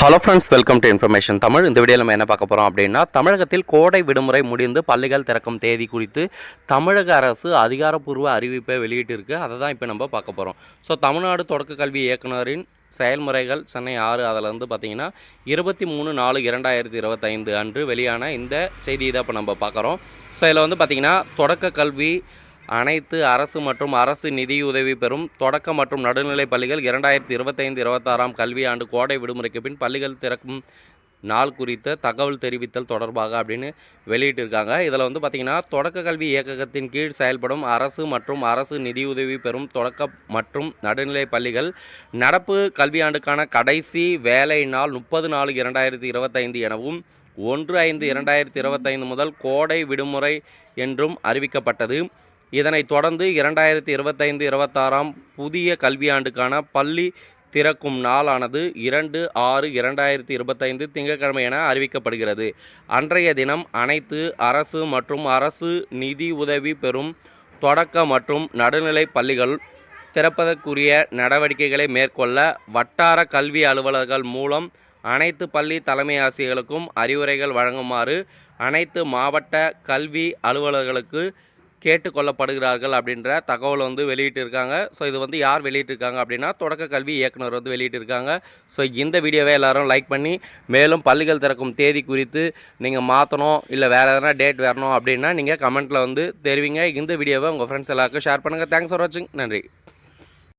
Hello friends welcome to information Tamil இந்த வீடியோவில் நம்ம என்ன பார்க்க போகிறோம் அப்படின்னா தமிழகத்தில் கோடை விடுமுறை முடிந்து பள்ளிகள் திறக்கும் தேதி குறித்து தமிழக அரசு அதிகாரப்பூர்வ அறிவிப்பை வெளியிட்டிருக்கு. அதை தான் இப்போ நம்ம பார்க்க போகிறோம் ஸோ தமிழ்நாடு தொடக்க கல்வி இயக்குனரின் செயல்முறைகள் சென்னை ஆறு அதில் வந்து பார்த்தீங்கன்னா இருபத்தி மூணு நாலு இரண்டாயிரத்தி இருபத்தைந்து அன்று வெளியான இந்த செய்தியை தான் இப்போ நம்ம பார்க்குறோம். ஸோ இதில் வந்து பார்த்திங்கன்னா தொடக்க கல்வி அனைத்து அரசு மற்றும் அரசு நிதியுதவி பெறும் தொடக்க மற்றும் நடுநிலைப் பள்ளிகள் இரண்டாயிரத்தி இருபத்தைந்து இருபத்தாறாம் கல்வியாண்டு கோடை விடுமுறைக்கு பின் பள்ளிகள் திறக்கும் நாள் குறித்த தகவல் தெரிவித்தல் தொடர்பாக அப்படின்னு வெளியிட்டிருக்காங்க. இதில் வந்து பார்த்திங்கன்னா தொடக்க கல்வி இயக்ககத்தின் கீழ் செயல்படும் அரசு மற்றும் அரசு நிதியுதவி பெறும் தொடக்க மற்றும் நடுநிலை பள்ளிகள் நடப்பு கல்வியாண்டுக்கான கடைசி வேலை நாள் முப்பது நாலு இரண்டாயிரத்தி இருபத்தைந்து எனவும் ஒன்று ஐந்து இரண்டாயிரத்தி இருபத்தைந்து முதல் கோடை விடுமுறை என்றும் அறிவிக்கப்பட்டது. இதனைத் தொடர்ந்து இரண்டாயிரத்தி இருபத்தைந்து இருபத்தாறாம் புதிய கல்வியாண்டுக்கான பள்ளி திறக்கும் நாளானது இரண்டு ஆறு இரண்டாயிரத்தி இருபத்தைந்து திங்கட்கிழமை என அறிவிக்கப்படுகிறது. அன்றைய தினம் அனைத்து அரசு மற்றும் அரசு நிதி உதவி பெறும் தொடக்க மற்றும் நடுநிலை பள்ளிகள் திறப்பதற்குரிய நடவடிக்கைகளை மேற்கொள்ள வட்டார கல்வி அலுவலர்கள் மூலம் அனைத்து பள்ளி தலைமை ஆசிரியர்களுக்கும் அறிவுரைகள் வழங்குமாறு அனைத்து மாவட்ட கல்வி அலுவலர்களுக்கு கேட்டுக்கொள்ளப்படுகிறார்கள் அப்படின்ற தகவலை வந்து வெளியிட்டிருக்காங்க. ஸோ இது வந்து யார் வெளியிட்டிருக்காங்க அப்படின்னா தொடக்க கல்வி இயக்குனர் வந்து வெளியிட்டிருக்காங்க. ஸோ இந்த வீடியோவை எல்லாரும் லைக் பண்ணி மேலும் பள்ளிகள் திறக்கும் தேதி குறித்து நீங்கள் மாற்றணும் இல்லை வேறு எதனா டேட் வரணும் அப்படின்னா நீங்கள் கமெண்ட்டில் வந்து தெரிவிங்க. இந்த வீடியோவை உங்கள் ஃப்ரெண்ட்ஸ் எல்லாருக்கும் ஷேர் பண்ணுங்கள் தேங்க்ஸ் ஃபார் வாட்சிங் நன்றி.